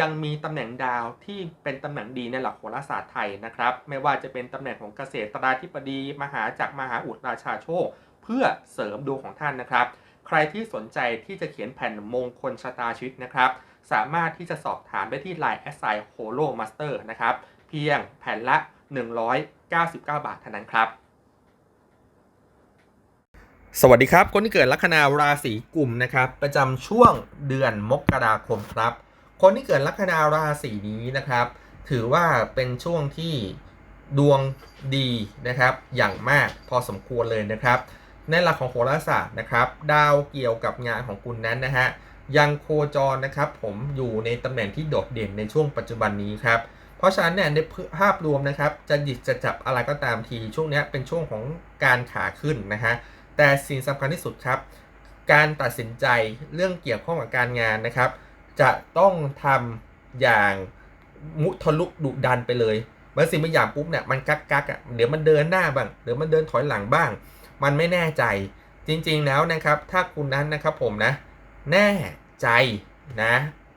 ยังมีตำแหน่งดาวที่เป็นตำแหน่งดีในหลักโหราศาสตร์ไทยนะครับ ไม่ว่าจะเป็นตำแหน่งของเกษตราธิบดี มหาจักรมหาอุดราชาโชค เพื่อเสริมดวงของท่านนะครับ ใครที่สนใจที่จะเขียนแผ่นมงคลชะตาชีวิตนะครับ สามารถที่จะสอบถามได้ที่ Line แอสไซโฮโลมาสเตอร์นะครับ เพียงแผ่นละ 199 บาทเท่านั้นครับสวัสดีครับ คนที่เกิดลัคนาราศีกุมนะครับ ประจำช่วงเดือนมกราคมครับ คนที่เกิดลัคนาราศีนี้นะครับ ถือว่าเป็นช่วงที่ดวงดีนะครับ อย่างมากพอสมควรเลยนะครับ ในหลักของโหราศาสตร์นะครับ ดาวเกี่ยวกับงานของคุณนั้นนะฮะยังโคจรนะครับผมอยู่ในตำแหน่งที่โดดเด่นในช่วงปัจจุบันนี้ครับเพราะฉะนั้นเนี่ยในภาพรวมนะครับ จะหยิบจะจับอะไรก็ตามทีช่วงนี้เป็นช่วงของการขาขึ้นนะฮะแต่สิ่งสำคัญที่สุดครับ การตัดสินใจเรื่องเกี่ยวข้องกับการงานนะครับ จะต้องทำอย่างมุทะลุดุดันไปเลยเมื่อสิ่งบางอย่างปุ๊บเนี่ยมันกักกักอะเดี๋ยวมันเดินหน้าบ้างเดี๋ยวมันเดินถอยหลังบ้าง มันไม่แน่ใจ จริงๆแล้วนะครับ ถ้าคุณนั้นนะครับผมนะ แน่ใจนะ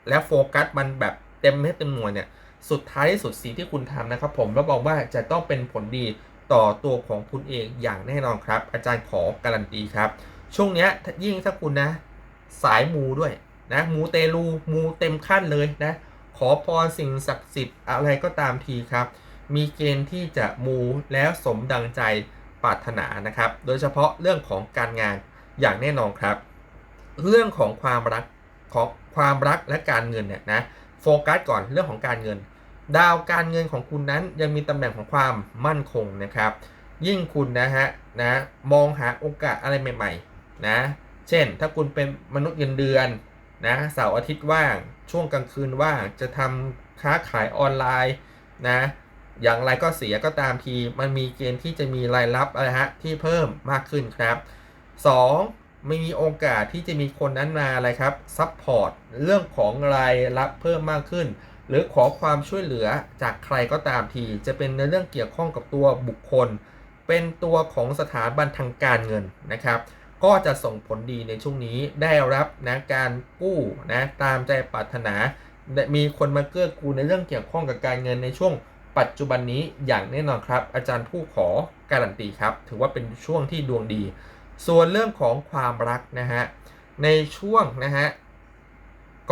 และโฟกัสมันแบบเต็มเม็ดเต็มหน่วยเนี่ยสุดท้ายที่สุดสิ่งที่คุณทำนะครับ ผมรับรองว่าจะต้องเป็นผลดีต่อตัวของคุณเองอย่างแน่นอนครับ อาจารย์ขอการันตีครับ ช่วงเนี้ยยิ่งถ้าคุณนะ สายมูด้วย นะมูเตลูมูเต็มขั้นเลยนะขอพรสิ่งศักดิ์สิทธิ์อะไรก็ตามทีครับ มีเกณฑ์ที่จะมูแล้วสมดังใจปรารถนานะครับ โดยเฉพาะเรื่องของการงานอย่างแน่นอนครับ เรื่องของความรักของความรักและการเงินเนี่ยนะโฟกัสก่อนเรื่องของการเงิน ดาวการเงินของคุณนั้นยังมีตำแหน่งของความมั่นคงนะครับ ยิ่งคุณนะฮะนะมองหาโอกาสอะไรใหม่ๆนะเช่น ถ้าคุณเป็นมนุษย์เงินเดือน นะเสาร์อาทิตย์ว่างช่วงกลางคืนว่างจะทำค้าขายออนไลน์นะอย่างไรก็เสียก็ตามทีมันมีเกณฑ์ที่จะมีรายรับอะไรฮะที่เพิ่มมากขึ้นครับ 2. ไม่มีโอกาสที่จะมีคนนั้นมาอะไรครับซัพพอร์ตเรื่องของรายรับเพิ่มมากขึ้น หรือขอความช่วยเหลือจากใครก็ตามที จะเป็นในเรื่องเกี่ยวข้องกับตัวบุคคล เป็นตัวของสถาบันทางการเงินนะครับ ก็จะส่งผลดีในช่วงนี้ได้รับนะการกู้นะตามใจปรารถนา มีคนมาเกื้อกูลในเรื่องเกี่ยวข้องกับการเงินในช่วงปัจจุบันนี้อย่างแน่นอนครับ อาจารย์ผู้ขอการันตีครับ ถือว่าเป็นช่วงที่ดวงดี ส่วนเรื่องของความรักนะฮะในช่วงนะฮะ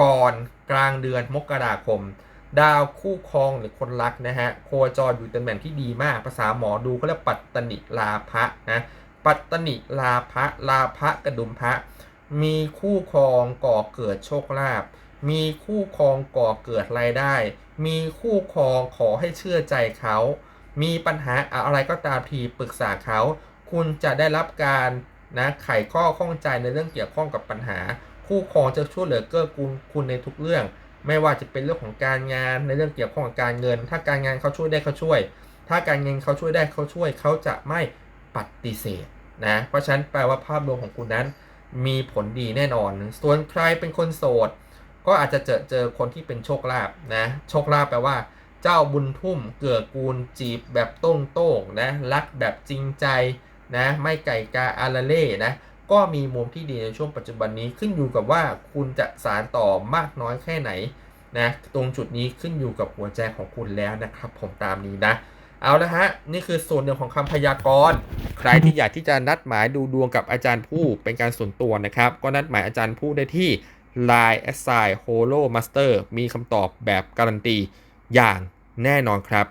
ก่อนกลางเดือนมกราคม ดาวคู่ครองหรือคนรักนะฮะโคจรอยู่ตำแหน่งที่ดีมากภาษาหมอดูเขาเรียกปัตตนิลาภะนะ ปัตตนิลาภะลาภะกระดุมพระ มีคู่ครองก่อเกิดโชคลาภมีคู่ครองก่อเกิดรายได้ มีคู่ครองขอให้เชื่อใจเขา มีปัญหาอะไรก็ตามทีปรึกษาเขา คุณจะได้รับการนะไขข้อข้องใจในเรื่องเกี่ยวข้องกับปัญหา คู่ครองจะช่วยเหลือเกื้อกูลคุณในทุกเรื่อง ไม่ว่าจะเป็นเรื่องของการงานในเรื่องเกี่ยวข้องกับการเงิน ถ้าการงานเขาช่วยได้เขาช่วย ถ้าการเงินเขาช่วยได้เขาช่วย เขาจะไม่ปฏิเสธ นะ เพราะฉะนั้นแปลว่าภาพรวมของคุณนั้นมีผลดีแน่นอน ส่วนใครเป็นคนโสด ก็อาจจะเจอเจอคนที่เป็นโชคลาภนะ โชคลาภแปลว่า เจ้าบุญทุ่ม เกื้อกูลจีบแบบโต้งโต้งนะ รักแบบจริงใจนะ ไม่ไก่กาอาราเล่นะ ก็มีมุมที่ดีในช่วงปัจจุบันนี้ขึ้นอยู่กับว่าคุณจะสารต่อมากน้อยแค่ไหนนะ ตรงจุดนี้ขึ้นอยู่กับหัวใจของคุณแล้วนะครับ ผมตามนี้นะ เอาละฮะ นี่คือส่วนหนึ่งของคำพยากรณ์ ใครที่อยากที่จะนัดหมายดูดวงกับอาจารย์ผู้เป็นการส่วนตัวนะครับ ก็นัดหมายอาจารย์ผู้ได้ที่ Line a s s i g n Holo Master มีคำตอบแบบการันตีอย่างแน่นอนครับ